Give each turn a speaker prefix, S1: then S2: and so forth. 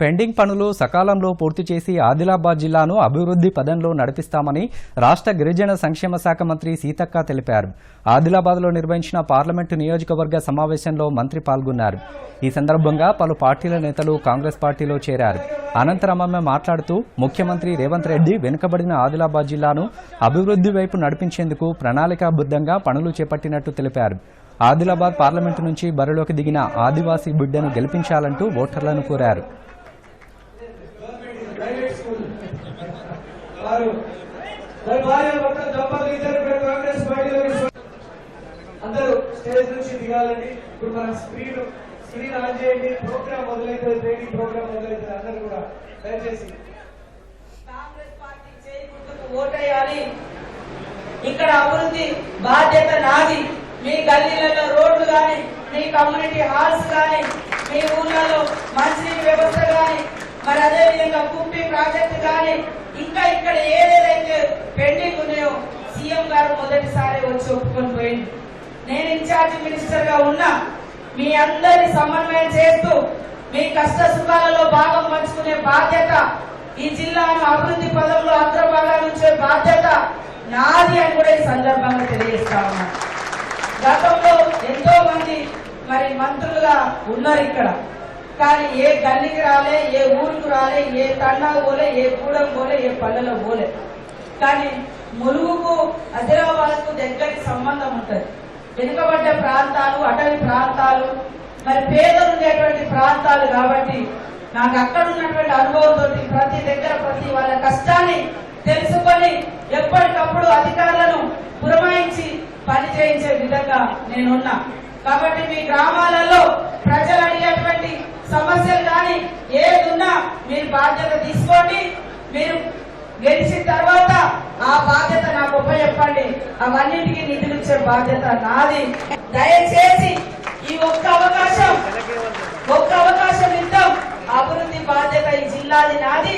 S1: Pending పనులు సకాలంలో పూర్తి చేసి ఆదిలాబాద్ జిల్లాను అభివృద్ధి పదంలో నడిపిస్తామని రాష్ట్ర గిరిజన సంక్షేమ శాఖ మంత్రి సీతక్క తెలిపారు. ఆదిలాబాద్లో నిర్వహించిన పార్లమెంటు నియోజకవర్గ సమావేశంలో మంత్రి పాల్గొన్నారు. ఈ సందర్భంగా పలు పార్టీల నేతలు కాంగ్రెస్ పార్టీలో చేరారు. అనంతరం ఆమె మాట్లాడుతూ ముఖ్యమంత్రి రేవంత్ రెడ్డి వెనుకబడిన ఆదిలాబాద్ జిల్లాను అభివృద్ధి వైపు నడిపించేందుకు ప్రణాళికాబద్ధంగా పనులు చేపట్టినట్టు తెలిపారు. ఆదిలాబాద్ పార్లమెంటు నుంచి బరిలోకి దిగిన ఆదివాసీ బిడ్డను గెలిపించాలంటూ ఓటర్లను కోరారు.
S2: వారు వారి భార్య భర్త జంపలు ఇద్దరు కాంగ్రెస్ పార్టీలోకి అందరూ స్టేజ్ నుంచి దిగాలండి. ఇప్పుడు మన స్క్రీన్ స్క్రీన్ ఆన్ చేయండి. ప్రోగ్రామ్ మొదలైతే ట్రైనింగ్ ప్రోగ్రామ్ మొదలైతే అందరూ కూడా దయచేసి
S3: కాంగ్రెస్ పార్టీ చేయకుండా ఓటేయాలి. ఇక్కడ అభివృద్ధి బాధ్యత నాది. మీ గల్లీలలో రోడ్లు కానీ మీ కమ్యూనిటీ హాల్స్ కానీ మరి అదే విధంగా కుంపి ప్రాజెక్టు కానీ ఇంకా ఇక్కడ ఏదేదైతే పెండింగ్ ఉన్నాయో సీఎం గారు మొదటిసారి వచ్చి ఒప్పుకొని పోయింది నేను ఇన్ఛార్జ్ మినిస్టర్గా ఉన్నా మీ అందరి సమన్వయం చేస్తూ మీ కష్ట సుఖాలలో భాగం పంచుకునే బాధ్యత ఈ జిల్లాను అభివృద్ధి పదంలో అగ్రభాగాలు ఉంచే బాధ్యత నాది అని కూడా ఈ సందర్భంగా తెలియజేస్తా ఉన్నా. గతంలో ఎంతో మంది మరి మంత్రులుగా ఉన్నారు ఇక్కడ. కానీ ఏ గల్లీకి రాలే ఏ ఊరికి రాలే ఏ తండా పోలే ఏ కూడలు పోలే ఏ పల్లెలో పోలే. కానీ ములుగుకు ఆదిలాబాద్కు దగ్గరికి సంబంధం ఉంటుంది. వెనుకబడ్డ ప్రాంతాలు అటవీ ప్రాంతాలు మరి పేదలు ఉండేటువంటి ప్రాంతాలు కాబట్టి నాకు అక్కడ ఉన్నటువంటి అనుభవంతో ప్రతి దగ్గర ప్రతి వాళ్ళ కష్టాన్ని తెలుసుకొని ఎప్పటికప్పుడు అధికారులను పురమాయించి పని చేయించే విధంగా నేనున్నా. కాబట్టి మీ గ్రామాలలో ప్రజలు అడిగేటువంటి సమస్యలు కానీ ఏదున్నా మీరు బాధ్యత తీసుకోండి. మీరు గెలిచిన తర్వాత ఆ బాధ్యత నాకు ఉపయోగపండి అవన్నిటికీ నిధులు ఇచ్చే బాధ్యత నాది. దయచేసి ఈ ఒక్క అవకాశం ఒక్క అవకాశం ఇద్దాం. అభివృద్ధి బాధ్యత ఈ జిల్లాది నాది.